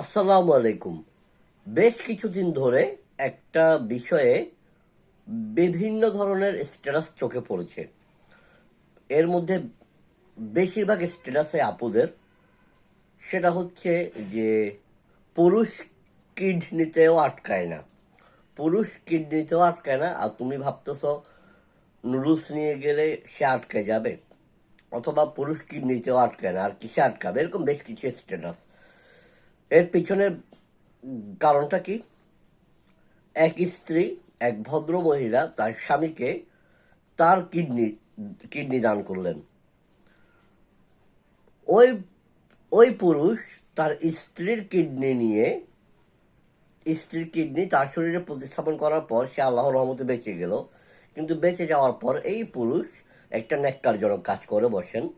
আসসালামু আলাইকুম। বেশ কিছুদিন ধরে একটা বিষয়ে বিভিন্ন ধরনের স্ট্যাটাস চোখে পড়েছে। এর মধ্যে বেশিরভাগ স্ট্যাটাসে আপুদের। সেটা হচ্ছে যে, পুরুষ কিডনিতেও আটকায় না। পুরুষ কিডনিতেও আটকায় না। আর তুমি ভাবতেছ, নুডলস নিয়ে গেলে সে আটকে যাবে। অথবা পুরুষ কিডনিতেও আটকায় না। আর কিসে আটকাবে? এরকম বেশ কিছু স্ট্যাটাস এর পিছনের কারণটা কি? এক স্ত্রী, এক ভদ্র মহিলা তার স্বামীকে তার কিডনি কিডনি দান করলেন। ওই ওই পুরুষ তার স্ত্রীর কিডনি নিয়ে, স্ত্রীর কিডনি তার শরীরে প্রতিস্থাপন করার পর সে আল্লাহর রহমতে বেঁচে গেল। কিন্তু বেঁচে যাওয়ার পর এই পুরুষ একটা ন্যাক্কারজনক কাজ করে বসেন।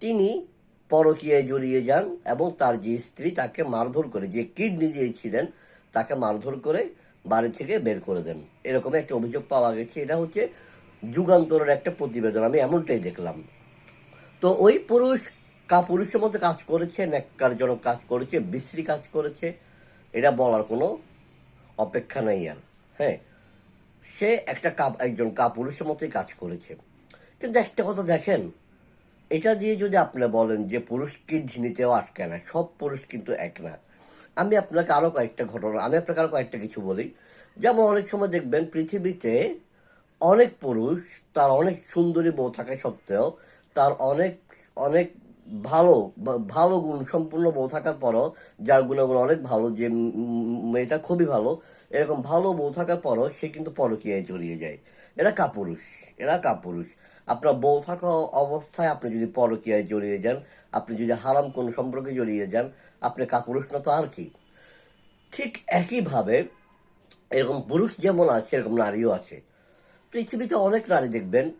তিনি পরকীয়ায় জড়িয়ে যান এবং তার যে স্ত্রী তাকে মারধর করে, যে কিডনি দিয়েছিলেন, তাকে মারধর করে বাড়ি থেকে বের করে দেন। এরকম একটা অভিযোগ পাওয়া গেছে। এটা হচ্ছে যুগান্তরের একটা প্রতিবেদন। আমি এমনটাই দেখলাম। তো ওই পুরুষ কা, পুরুষের মধ্যে কাজ করেছে, ন্যাক্কারজনক কাজ করেছে, বিশ্রী কাজ করেছে। এটা বলার কোনো অপেক্ষা নেই আর। হ্যাঁ সে একটা কা, একজন কা, পুরুষের মতোই কাজ করেছে। কিন্তু একটা কথা দেখেন এটা দিয়ে যদি আপনি বলেন যে পুরুষ কিডনিতেও আটকে না, সব পুরুষ কিন্তু এক না। আমি আপনাকে আরও কয়েকটা ঘটনা, আমি আপনাকে আরও কয়েকটা কিছু বলি। যেমন অনেক সময় দেখবেন পৃথিবীতে অনেক পুরুষ তার অনেক সুন্দরী বউ থাকা সত্ত্বেও তার অনেক অনেক ভালো ভালো গুণ, সম্পূর্ণ বউ থাকার পরও যার গুণাগুণ অনেক ভালো, যে মেয়েটা খুবই ভালো, এরকম ভালো বউ থাকার পরও সে কিন্তু পরকীয়ায় জড়িয়ে যায়। এরা কাপুরুষ এরা কাপুরুষ। আপনার বউ থাকা অবস্থায় আপনি যদি পরকীয়ায় জড়িয়ে যান, আপনি যদি হারাম কোন সম্পর্কে জড়িয়ে যান, আপনি কাপুরুষ না তো আর কি? ঠিক একইভাবে এরকম পুরুষ যেমন আছে, এরকম নারীও আছে। পৃথিবীতে অনেক নারী দেখবেন,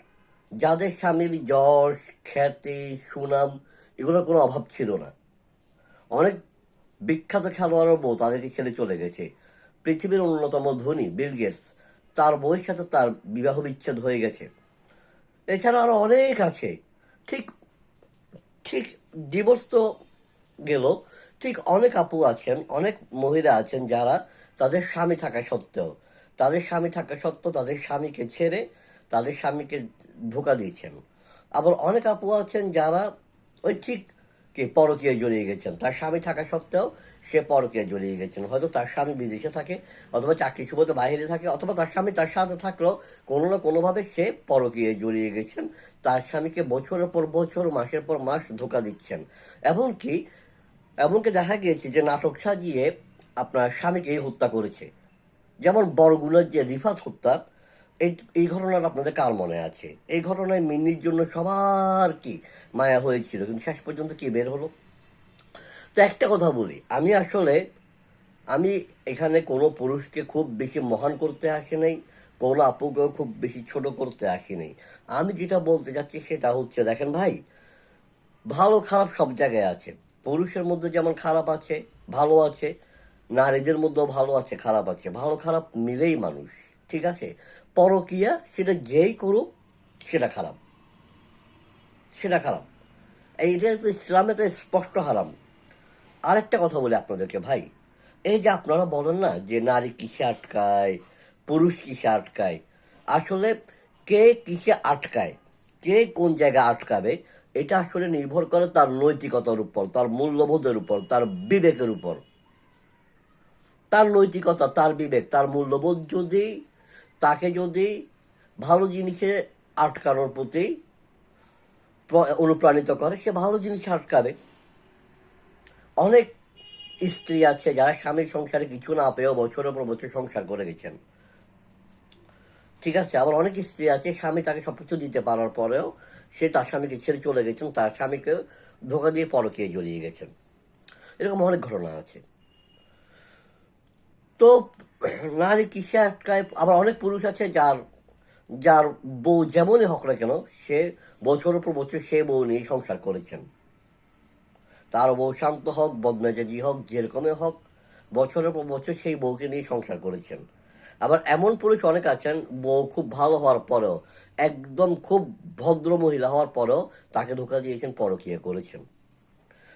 যাদের স্বামীর যশ, খ্যাতি, সুনাম এগুলোর কোনো অভাব ছিল না। অনেক বিখ্যাত খেলোয়াড়ের বউ তাদেরকে ছেড়ে চলে গেছে। পৃথিবীর অন্যতম ধনী, বিল গেটস। তার বউয়ের সাথে তার বিবাহ বিচ্ছেদ হয়ে গেছে। এছাড়া আরও অনেক আছে। ঠিক ঠিক ডিভোর্স তো গেল। ঠিক অনেক আপু আছেন, অনেক মহিলা আছেন যারা তাদের স্বামী থাকা সত্ত্বেও। তাদের স্বামী থাকা সত্ত্বেও তাদের স্বামীকে ছেড়ে তাদের স্বামীকে ধোকা দিয়েছেন। আবার অনেক আপু আছেন যারা ওই ঠিক কি পরকীয়ায় জড়িয়ে গেছেন। তার স্বামী থাকা সত্ত্বেও সে পরকীয়ায় জড়িয়ে গেছেন। হয়তো তার স্বামী বিদেশে থাকে, অথবা চাকরি সুবাদে বাইরে থাকে, অথবা তার স্বামী তার সাথে থাকলেও কোনো না কোনোভাবে সে পরকীয়ায় জড়িয়ে গেছেন। তার স্বামীকে বছরের পর বছর, মাসের পর মাস ধোকা দিচ্ছেন। এমনকি এমনকি দেখা গিয়েছে যে নাটক সাজিয়ে আপনার স্বামীকে হত্যা করেছে। যেমন বরগুনার যে রিফাত হত্যা এই এই ঘটনাটা আপনাদের কার মনে আছে? এই ঘটনায় মিন্নির জন্য সবার কি মায়া হয়েছিল? কিন্তু শেষ পর্যন্ত কি বের হলো? তো একটা কথা বলি, আমি আসলে, আমি এখানে কোনো পুরুষকে খুব বেশি মহান করতে আসি নাই, কোনো আপুকেও খুব বেশি ছোট করতে আসি নাই। আমি যেটা বলতে চাচ্ছি সেটা হচ্ছে, দেখেন ভাই, ভালো খারাপ সব জায়গায় আছে। পুরুষের মধ্যে যেমন খারাপ আছে, ভালো আছে, নারীদের মধ্যেও ভালো আছে, খারাপ আছে। ভালো খারাপ মিলেই মানুষ, ঠিক আছে? পরকিয়া, সেটা যেই করুক, সেটা খারাপ। সেটা খারাপ। এইটা তো ইসলামে তো স্পষ্ট হারাম। আরেকটা কথা বলি আপনাদেরকে ভাই। এই যে আপনারা বলেন না যে নারী কিসে আটকায়, পুরুষ কিসে আটকায়, আসলে কে কিসে আটকায়, কে কোন জায়গায় আটকাবে, এটা আসলে নির্ভর করে তার নৈতিকতার উপর, তার মূল্যবোধের উপর, তার বিবেকের উপর। তার নৈতিকতা, তার বিবেক, তার মূল্যবোধ যদি তাকে যদি ভালো জিনিসে আটকানোর প্রতি অনুপ্রাণিত করে, সে ভালো জিনিস আটকাবে। অনেক স্ত্রী আছে যারা স্বামীর সংসারে কিছু না পেয়েও বছরের পর বছর সংসার করে গেছেন। ঠিক আছে? আবার অনেক স্ত্রী আছে, স্বামী তাকে সবকিছু দিতে পারার পরেও সে তার স্বামীকে ছেড়ে চলে গেছেন, তার স্বামীকে ধোকা দিয়ে পরকে জড়িয়ে গেছেন। এরকম অনেক ঘটনা আছে। তো নারী কিসে আটকায়? আবার অনেক পুরুষ আছে যার যার বউ যেমনই হোক না কেন, সে বছরের পর বছর সে বউ নিয়ে সংসার করেছেন। তার বউ শান্ত হোক, বদমেজাজি হোক, যেরকমই হোক, বছরের পর বছর সেই বউকে নিয়ে সংসার করেছেন। আবার এমন পুরুষ অনেক আছেন, বউ খুব ভালো হওয়ার পরেও, একদম খুব ভদ্র মহিলা হওয়ার পরেও তাকে ধোকা দিয়েছেন, পরকীয়া করেছেন।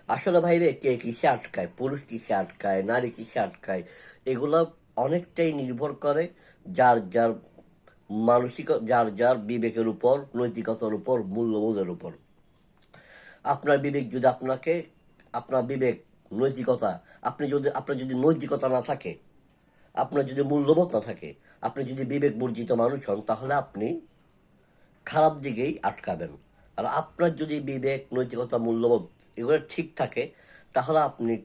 আসলে ভাইরে, কে কিসে আটকায়? পুরুষ কিসে আটকায়? নারী কিসে আটকায়? এগুলো অনেকটাই নির্ভর করে যার যার মানসিক, যার যার বিবেকের উপর, নৈতিকতার উপর, মূল্যবোধের উপর। আপনার বিবেক যদি আপনাকে, আপনার বিবেক, নৈতিকতা, আপনি যদি, আপনার যদি নৈতিকতা না থাকে, আপনার যদি মূল্যবোধ না থাকে, আপনি যদি বিবেক বর্জিত মানুষ হন, তাহলে আপনি খারাপ দিকেই আটকাবেন। আর আপনার যদি বিবেক, নৈতিকতা, মূল্যবোধ এগুলো ঠিক থাকে, তাহলে আপনি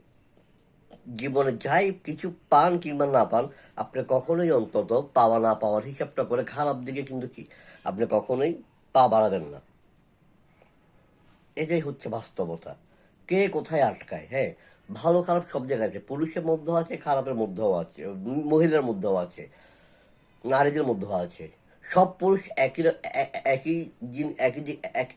জীবনে যাই কিছু পান কিংবা না পান, আপনি কখনোই অন্তত পাওয়া না পাওয়ার হিসাবটা করে খারাপ দিকে কিন্তু কি, আপনি কখনোই পা বাড়াবেন না। এটাই হচ্ছে বাস্তবতা। কে কোথায় আটকায় হ্যাঁ? ভালো খারাপ সব জায়গায় আছে। পুরুষের মধ্যেও আছে, খারাপের মধ্যেও আছে, মহিলার মধ্যেও আছে, নারীদের মধ্যেও আছে। সব পুরুষ একই একই দিন একই দিক, এক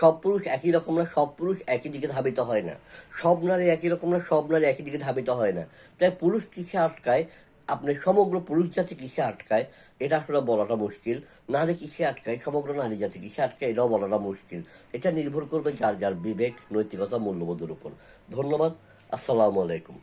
সব পুরুষ একই রকম না, সব পুরুষ একই দিকে ধাবিত হয় না। সব নারী একই রকম না, সব নারী একই দিকে ধাবিত হয় না। তাই পুরুষ কিসে আটকায়? আপনি সমগ্র পুরুষ জাতি কিসে আটকায়? এটা আসলে বলাটা মুশকিল। নারী কিসে আটকায়? সমগ্র নারী জাতি কিসে আটকায়? এটাও বলাটা মুশকিল। এটা নির্ভর করবে যার যার বিবেক, নৈতিকতা, মূল্যবোধের উপর। ধন্যবাদ। আসসালামু আলাইকুম।